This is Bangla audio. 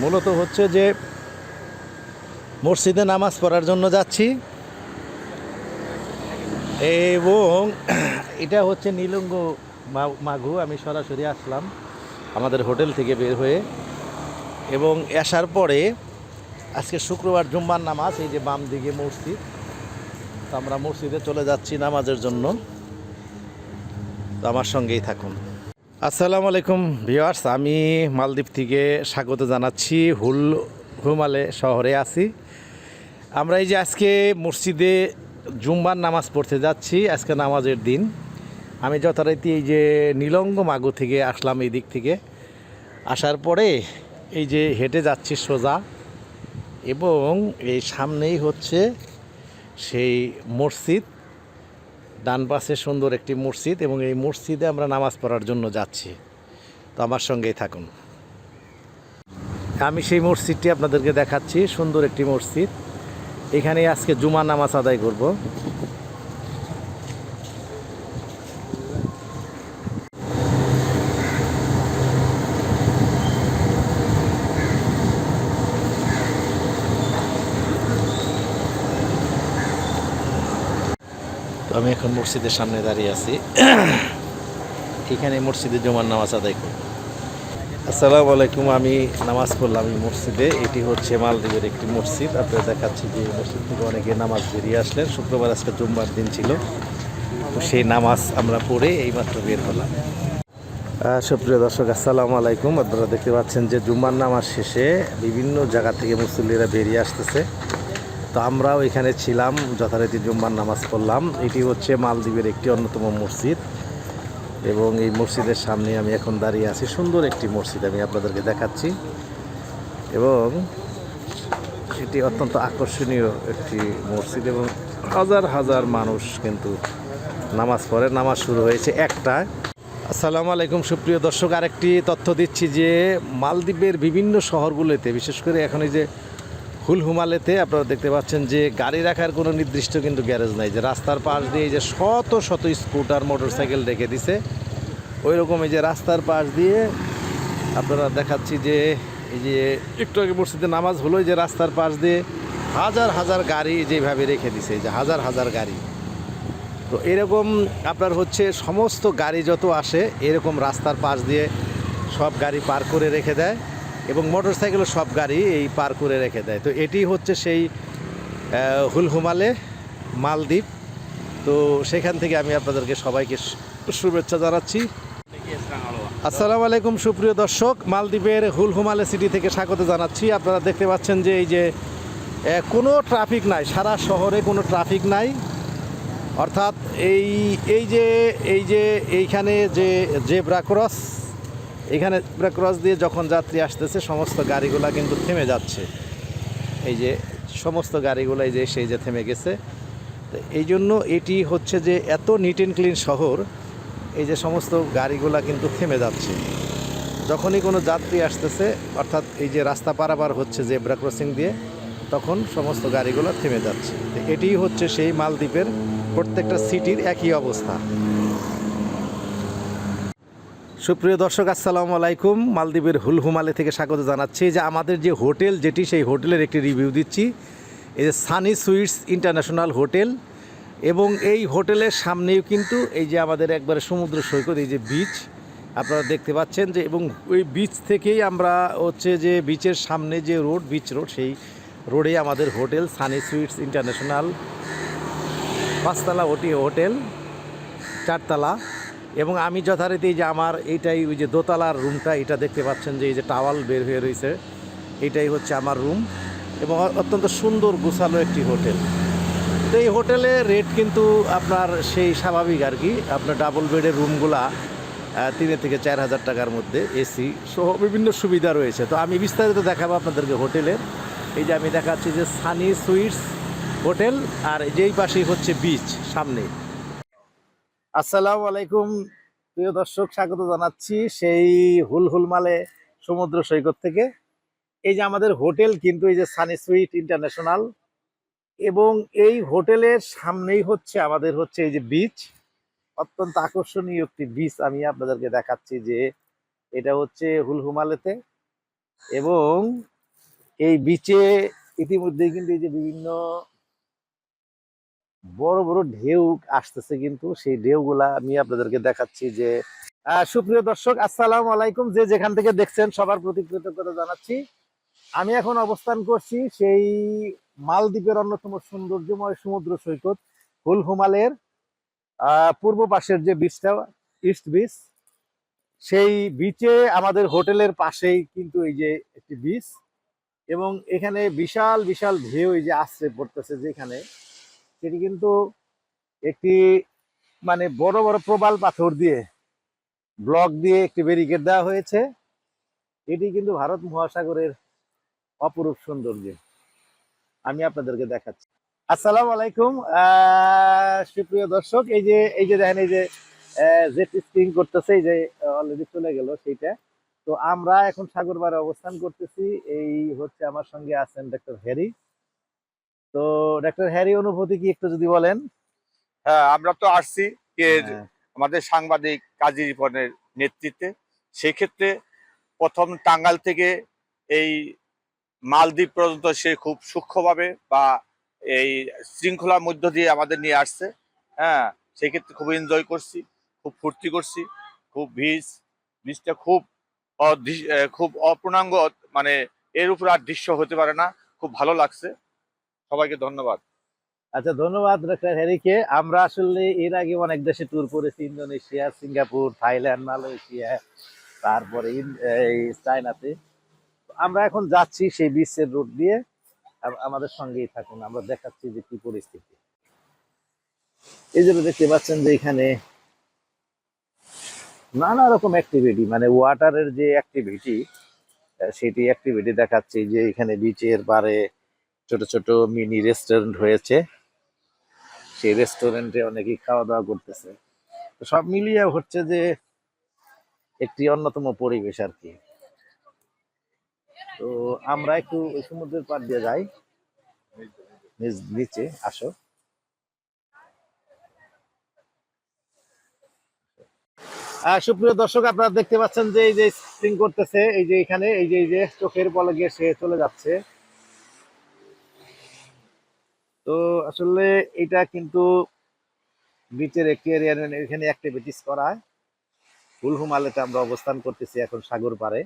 মূলত হচ্ছে যে মসজিদে নামাজ পড়ার জন্য যাচ্ছি। এবং এটা হচ্ছে নীলঙ্গ মাঘু, আমি সরাসরি আসলাম আমাদের হোটেল থেকে বের হয়ে। এবং আসার পরে আজকে শুক্রবার জুম্মার নামাজ, এই যে বাম দিকে মসজিদ। তো আমরা মসজিদে চলে যাচ্ছি নামাজের জন্য। তো আমার সঙ্গেই থাকুন। আসসালামু আলাইকুম ভিওয়ার্স আমি মালদ্বীপ থেকে স্বাগত জানাচ্ছি। হুল হুমালে শহরে আছি। আমরা এই যে আজকে মসজিদে জুম্বার নামাজ পড়তে যাচ্ছি, আজকে নামাজের দিন। আমি যথারীতি এই যে নীলঙ্গ মাগু থেকে আসলাম এই দিক থেকে। আসার পরে এই যে হেঁটে যাচ্ছি সোজা, এবং এই সামনেই হচ্ছে সেই মসজিদ। ডান পাশে সুন্দর একটি মসজিদ এবং এই মসজিদে আমরা নামাজ পড়ার জন্য যাচ্ছি। তো আমার সঙ্গেই থাকুন। আমি সেই মসজিদটি আপনাদেরকে দেখাচ্ছি, সুন্দর একটি মসজিদ। এখানে আজকে জুমা নামাজ আদায় করব। আমি এখন মসজিদের সামনে দাঁড়িয়ে আছি। এখানে মসজিদে জুমার নামাজ আদায় করব। আসসালামু আলাইকুম, আমি নামাজ পড়লাম এই মসজিদে। এটি হচ্ছে মালদ্বীপের একটি মসজিদ। আপনারা দেখাচ্ছি যে মসজিদ থেকে অনেকে নামাজ বেরিয়ে আসলেন। শুক্রবার আজকে জুম্মার দিন ছিল। তো সেই নামাজ আমরা পড়ে এইমাত্র বের হলাম। সুপ্রিয় দর্শক, আসসালামু আলাইকুম। আপনারা দেখতে পাচ্ছেন যে জুম্মার নামাজ শেষে বিভিন্ন জায়গা থেকে মুসল্লিরা বেরিয়ে আসতেছে। তো আমরাও এখানে ছিলাম, যথারীতি জুম্বার নামাজ পড়লাম। এটি হচ্ছে মালদ্বীপের একটি অন্যতম মসজিদ এবং এই মসজিদের সামনে আমি এখন দাঁড়িয়ে আছি। সুন্দর একটি মসজিদ আমি আপনাদেরকে দেখাচ্ছি এবং এটি অত্যন্ত আকর্ষণীয় একটি মসজিদ এবং হাজার হাজার মানুষ কিন্তু নামাজ পড়ে। নামাজ শুরু হয়েছে একটায়। আসসালামু আলাইকুম, সুপ্রিয় দর্শক। আরেকটি তথ্য দিচ্ছি যে মালদ্বীপের বিভিন্ন শহরগুলোতে, বিশেষ করে এখন এই যে হুলহুমালেতে আপনারা দেখতে পাচ্ছেন যে গাড়ি রাখার কোনো নির্দিষ্ট কিন্তু গ্যারেজ নাই, যে রাস্তার পাশ দিয়ে যে শত শত স্কুটার, মোটরসাইকেল রেখে দিছে ওই রকম এই যে রাস্তার পাশ দিয়ে আপনারা দেখাচ্ছি যে এই যে একটু আগে মসজিদে নামাজ হলো যে রাস্তার পাশ দিয়ে হাজার হাজার গাড়ি যেভাবে রেখে দিছে যে হাজার হাজার গাড়ি। তো এরকম আপনার হচ্ছে সমস্ত গাড়ি যত আসে, এরকম রাস্তার পাশ দিয়ে সব গাড়ি পার করে রেখে দেয়। এবং মোটর সাইকেলও সব গাড়ি এই পার করে রেখে দেয়। তো এটি হচ্ছে সেই হুলহুমালে মালদ্বীপ। তো সেখান থেকে আমি আপনাদেরকে সবাইকে শুভেচ্ছা জানাচ্ছি। আসসালামু আলাইকুম, সুপ্রিয় দর্শক। মালদ্বীপের হুলহুমালে সিটি থেকে স্বাগত জানাচ্ছি। আপনারা দেখতে পাচ্ছেন যে এই যে কোনো ট্রাফিক নাই, সারা শহরে কোনো ট্রাফিক নাই। অর্থাৎ এই এই যে এই যে এইখানে যে জেব্রা ক্রস এখানে জেব্রা ক্রস দিয়ে যখন যাত্রী আসতেছে, সমস্ত গাড়িগুলো কিন্তু থেমে যাচ্ছে। এই যে সমস্ত গাড়িগুলো এই যে সেই যে থেমে গেছে। তো এই জন্য এটি হচ্ছে যে এত নিট অ্যান্ড ক্লিন শহর, এই যে সমস্ত গাড়িগুলা কিন্তু থেমে যাচ্ছে। যখনই কোনো যাত্রী আসতেছে, অর্থাৎ এই যে রাস্তা পারাপার হচ্ছে জেব্রা ক্রসিং দিয়ে, তখন সমস্ত গাড়িগুলো থেমে যাচ্ছে। এটিই হচ্ছে সেই মালদ্বীপের প্রত্যেকটা সিটির একই অবস্থা। সুপ্রিয় দর্শক, আসসালামু আলাইকুম। মালদ্বীপের হুলহুমালে থেকে স্বাগত জানাচ্ছি। যে আমাদের যে হোটেল, যেটি সেই হোটেলের একটি রিভিউ দিচ্ছি, এই যে সানি সুইটস ইন্টারন্যাশনাল হোটেল। এবং এই হোটেলের সামনেও কিন্তু এই যে আমাদের একবারে সমুদ্র সৈকত, এই যে বিচ আপনারা দেখতে পাচ্ছেন যে, এবং ওই বিচ থেকেই আমরা হচ্ছে যে বিচের সামনে যে রোড বিচ রোড সেই রোডে আমাদের হোটেল, সানি সুইটস ইন্টারন্যাশনাল পাঁচতলা ওটি হোটেল, চারতলা। এবং আমি যথারীতি যে আমার এইটাই ওই যে দোতলার রুমটা এটা দেখতে পাচ্ছেন যে এই যে টাওয়াল বের হয়ে রয়েছে। এটাই হচ্ছে আমার রুম এবং অত্যন্ত সুন্দর গোছালো একটি হোটেল। তো এই হোটেলে রেট কিন্তু আপনার সেই স্বাভাবিক আর কি। আপনার ডাবল বেডের রুমগুলা তিনের থেকে চার হাজার টাকার মধ্যে এসি সহ বিভিন্ন সুবিধা রয়েছে। তো আমি বিস্তারিত দেখাবো আপনাদেরকে হোটেলের। এই যে আমি দেখাচ্ছি যে সানি সুইটস হোটেল আর যেই পাশেই হচ্ছে বিচ সামনে আসসালামু আলাইকুম। প্রিয় দর্শক, স্বাগত জানাচ্ছি সেই হুলহুলমালে সমুদ্র সৈকত থেকে। এই যে আমাদের হোটেল কিন্তু এই যে সানি সুইট ইন্টারন্যাশনাল এবং এই হোটেলের সামনেই হচ্ছে, আমাদের হচ্ছে এই যে বিচ অত্যন্ত আকর্ষণীয় একটি বিচ আমি আপনাদেরকে দেখাচ্ছি যে এটা হচ্ছে হুলহুমালেতে এবং এই বিচে ইতিমধ্যেই কিন্তু এই যে বিভিন্ন বড় বড় ঢেউ আসতেছে কিন্তু সেই ঢেউগুলা আমি আপনাদেরকে দেখাচ্ছি যে সুপ্রিয় দর্শক, আসসালামু আলাইকুম। যে যেখান থেকে দেখছেন, সবার প্রতি কৃতজ্ঞতা জানাচ্ছি। আমি এখন অবস্থান করছি সেই মালদ্বীপের অন্যতম সৌন্দর্যময় সমুদ্র সৈকত, হুল হুমালের পূর্ব পাশের যে বিচটা ইস্ট বিচ সেই বিচে আমাদের হোটেলের পাশেই কিন্তু এই যে একটি বিচ এবং এখানে বিশাল বিশাল ঢেউ এই যে আশ্রে পড়তেছে যেখানে। সেটি কিন্তু একটি মানে বড় বড় প্রবাল পাথর দিয়ে, ব্লক দিয়ে একটি ব্যারিকেড দেওয়া হয়েছে। এটি কিন্তু ভারত মহাসাগরের অপরূপ সৌন্দর্য। আমি আপনাদেরকে দেখাচ্ছি। আসসালামু আলাইকুম সুপ্রিয় দর্শক, এই যে এই যে দেখেন, এই যে জেট স্কিং করতেছে, এই যে অলরেডি চলে গেল সেইটা। তো আমরা এখন সাগরবারে অবস্থান করতেছি। এই হচ্ছে আমার সঙ্গে আছেন ডক্টর হ্যারি তো ডাক্তার হ্যারি অনুভূতি কি একটু যদি বলেন? হ্যাঁ আমরা তো আসছি হ্যাঁ, আমাদের সাংবাদিক কাজী রিপনের নেতৃত্বে। সেক্ষেত্রে প্রথম টাঙ্গাল থেকে এই মালদ্বীপ পর্যন্ত সে খুব সূক্ষ্মভাবে বা এই শৃঙ্খলার মধ্য দিয়ে আমাদের নিয়ে আসছে। হ্যাঁ সেক্ষেত্রে খুব এনজয় করছি খুব ফুর্তি করছি খুব ভিজ ভিজটা খুব খুব অপূর্ণাঙ্গ মানে এর উপর আর দৃশ্য হতে পারে না খুব ভালো লাগছে। সবাইকে ধন্যবাদ। আচ্ছা ধন্যবাদ ডক্টর হ্যারিকে আমরা আসলে এর আগে অনেক দেশে ট্যুর করেছি, ইন্দোনেশিয়া, সিঙ্গাপুর, থাইল্যান্ড, মালয়েশিয়া, তারপরে চায়নাতে। আমরা এখন যাচ্ছি সেই বিশ্বের রুট দিয়ে। আমাদের সঙ্গেই থাকুন, আমরা দেখাচ্ছি যে কি পরিস্থিতি। এই জন্য দেখতে পাচ্ছেন যে এখানে নানা রকম অ্যাক্টিভিটি মানে ওয়াটারের যে অ্যাক্টিভিটি সেটি অ্যাক্টিভিটি দেখাচ্ছি যে এখানে বিচের পারে ছোট ছোট মিনি রেস্টুরেন্ট হয়েছে। সেই রেস্টুরেন্টে অনেকেই খাওয়া দাওয়া করতেছে। তো সব মিলিয়ে হচ্ছে যে একটি অন্যতম পরিবেশ আর কি। তো আমরা একটু সমুদ্রের পাড় দিয়ে যাই। নিচ- আসো। সুপ্রিয় দর্শক, আপনারা দেখতে পাচ্ছেন যে এই যে স্প্রিং করতেছে, এই যে এখানে, এই যে এই যে, চোখের বলে গিয়ে সে চলে যাচ্ছে। তো আসলে এটা কিন্তু বিচের একটি এরিয়া এখানে অ্যাক্টিভিটিস করা ফুলহুমালেতে আমরা অবস্থান করতেছি এখন সাগর পারে